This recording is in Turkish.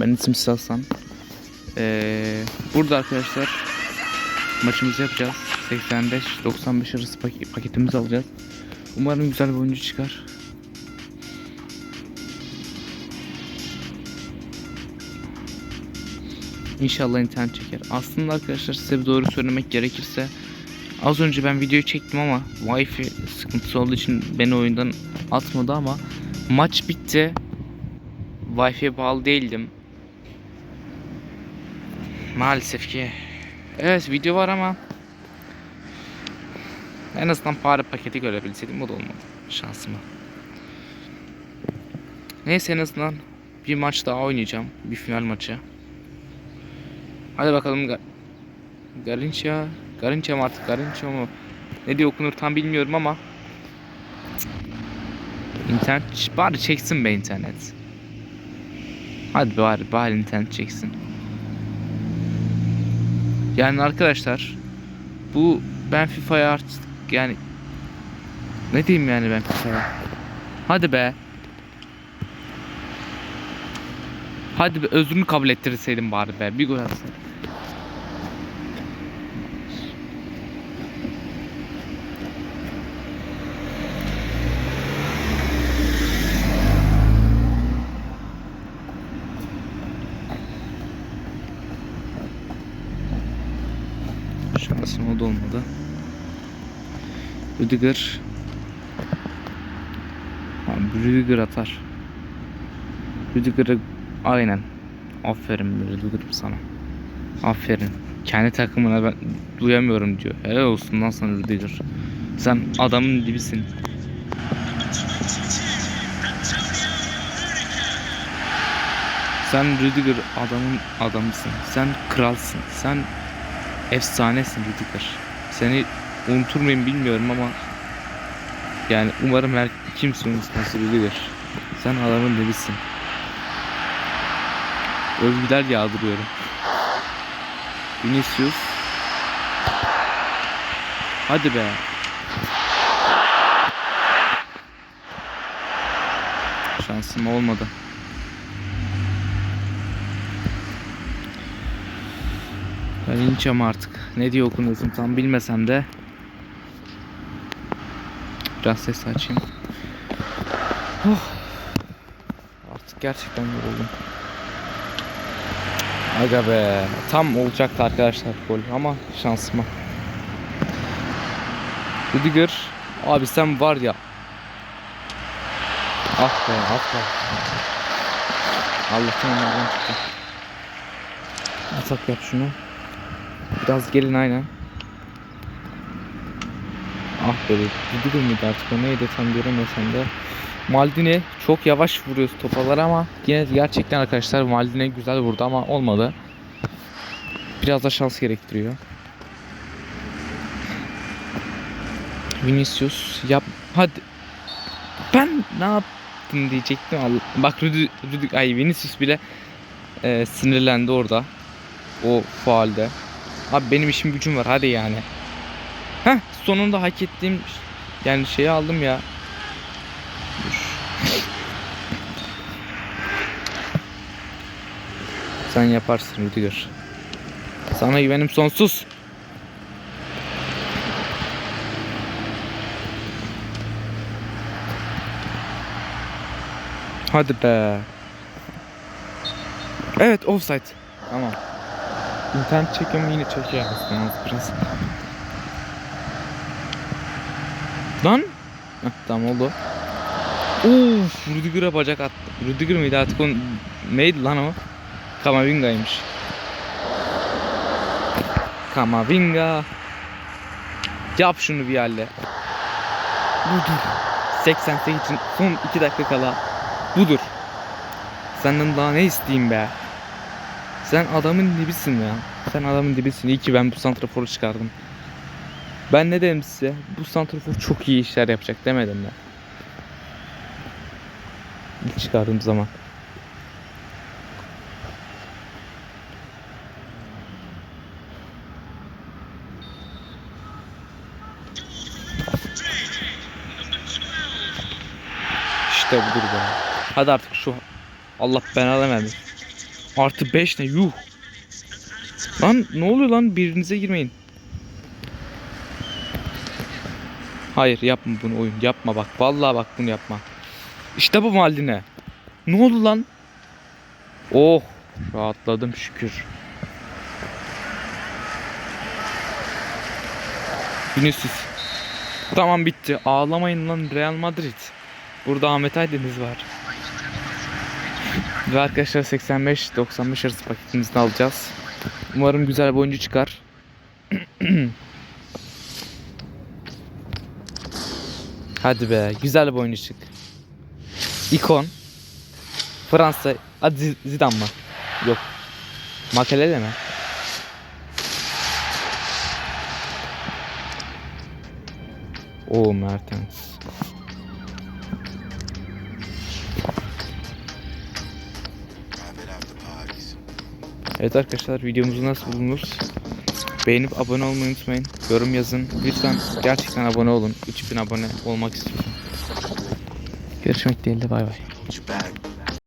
Ben isimsiz Hasan. Ee, burada arkadaşlar maçımızı yapacağız. 85-95 arası pak- paketimizi alacağız. Umarım güzel bir oyuncu çıkar. İnşallah internet çeker. Aslında arkadaşlar size bir doğru söylemek gerekirse az önce ben videoyu çektim ama Wi-Fi sıkıntısı olduğu için beni oyundan atmadı ama maç bitti. Wi-Fi'ye bağlı değildim. Maalesef ki. Evet video var ama en azından para paketi görebilseydim o da olmadı şansıma. Neyse en azından bir maç daha oynayacağım. Bir final maçı. Hadi bakalım Ga Garinça. Garinça mı artık Garinça mı? Ne diye okunur tam bilmiyorum ama İnternet bari çeksin be internet. Hadi bari bari internet çeksin. Yani arkadaşlar bu ben FIFA'ya artık yani ne diyeyim yani ben FIFA'ya. Hadi be. Hadi be özrünü kabul ettirseydim bari be. Bir gol atsın. Şansım o da olmadı. Rüdiger Abi Rüdiger atar. Rüdiger'ı aynen. Aferin Rüdiger'ım sana. Aferin. Kendi takımına ben duyamıyorum diyor. Helal olsun lan sana Rüdiger. Sen adamın dibisin. Sen Rüdiger adamın adamısın. Sen kralsın. Sen efsanesin Rüdiger. Seni unutur muyum bilmiyorum ama yani umarım her kimse unutmaz Rüdiger. Sen adamın dibisin. Övgüler yağdırıyorum. Vinicius. Hadi be. Şansım olmadı. İneceğim artık. Ne diye okunuyorsun tam bilmesem de. Biraz ses açayım. Oh. Artık gerçekten yoruldum. Aga be. Tam olacaktı arkadaşlar gol ama şansıma. Rüdiger. Abi sen var ya. Ah be ah be. Allah'tan onlardan çıktı. Atak yap şunu. Biraz gelin aynen. Ah be Rüdiger miydi artık o neydi tam göremesem de. Maldini çok yavaş vuruyor topalar ama yine gerçekten arkadaşlar Maldini güzel vurdu ama olmadı. Biraz da şans gerektiriyor. Vinicius yap hadi. Ben ne yaptım diyecektim. Allah- Bak Rüdi, Rüdi, ay Vinicius bile e, sinirlendi orada. O faalde. Abi benim işim gücüm var hadi yani. Heh sonunda hak ettiğim yani şeyi aldım ya. Sen yaparsın Rüdiger. Sana güvenim sonsuz. Hadi be. Evet offside. Tamam. İnternet çekiyorum yine çekiyor aslında biraz. Lan. Heh, tamam oldu. Uf, Rüdiger'e bacak attı. Rüdiger miydi artık o neydi lan o? Kamavinga'ymış. Kamavinga. Yap şunu bir halle. Budur. 88 için son 2 dakika kala. Budur. Senden daha ne isteyeyim be? Sen adamın dibisin ya. Sen adamın dibisin. İyi ki ben bu santraforu çıkardım. Ben ne dedim size? Bu santrafor çok iyi işler yapacak demedim mi? İlk çıkardığım zaman. İşte budur be. Hadi artık şu Allah belanı vermesin. Artı 5 ne? Yuh. Lan ne oluyor lan? Birbirinize girmeyin. Hayır yapma bunu oyun. Yapma bak. Vallahi bak bunu yapma. İşte bu Maldini. Ne oldu lan? Oh. Rahatladım şükür. Vinicius. Tamam bitti. Ağlamayın lan Real Madrid. Burada Ahmet Aydeniz var. Ve arkadaşlar 85-95 arası paketimizi alacağız. Umarım güzel bir oyuncu çıkar. Hadi be güzel bir oyuncu çık. İkon. Fransa. Hadi Zi- Zidane mı? Yok. Makelele mi? O Mertens. Evet arkadaşlar videomuzu nasıl buldunuz? Beğenip abone olmayı unutmayın. Yorum yazın. Lütfen gerçekten abone olun. 3000 abone olmak istiyorum. Görüşmek dileğiyle bay bay.